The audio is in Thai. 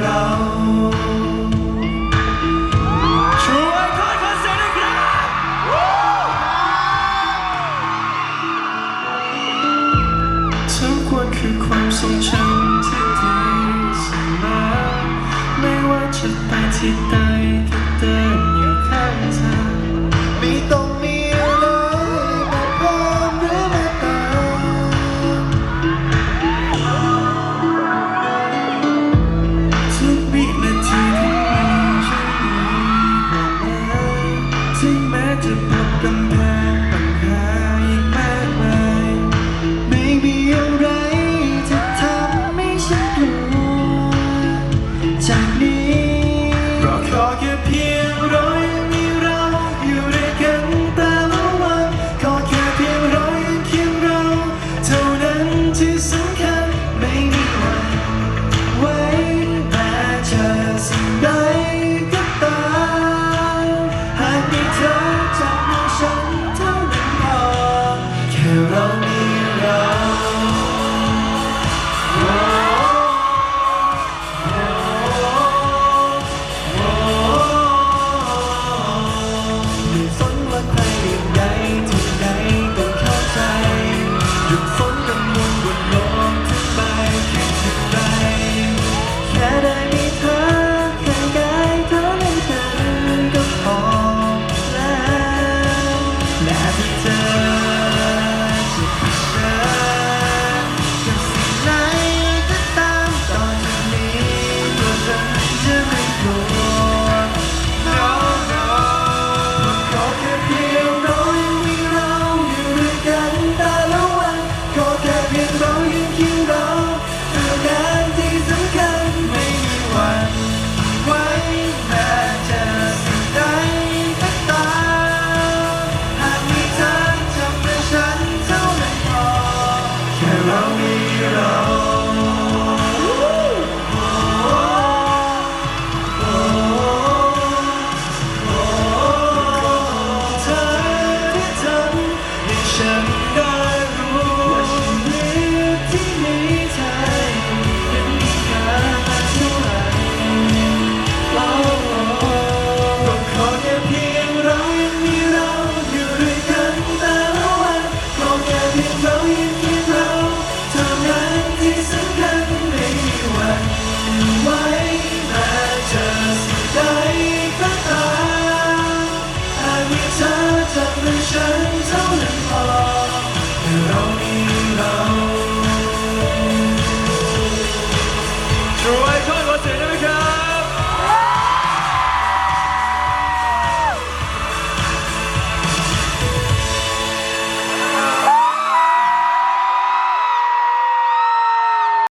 เราช่วยทอดคอนเสิยครับ ทั้งควคือความทรงจำที่ดีเสมอไม่ว่าจะไปที่ใด Hallelujah.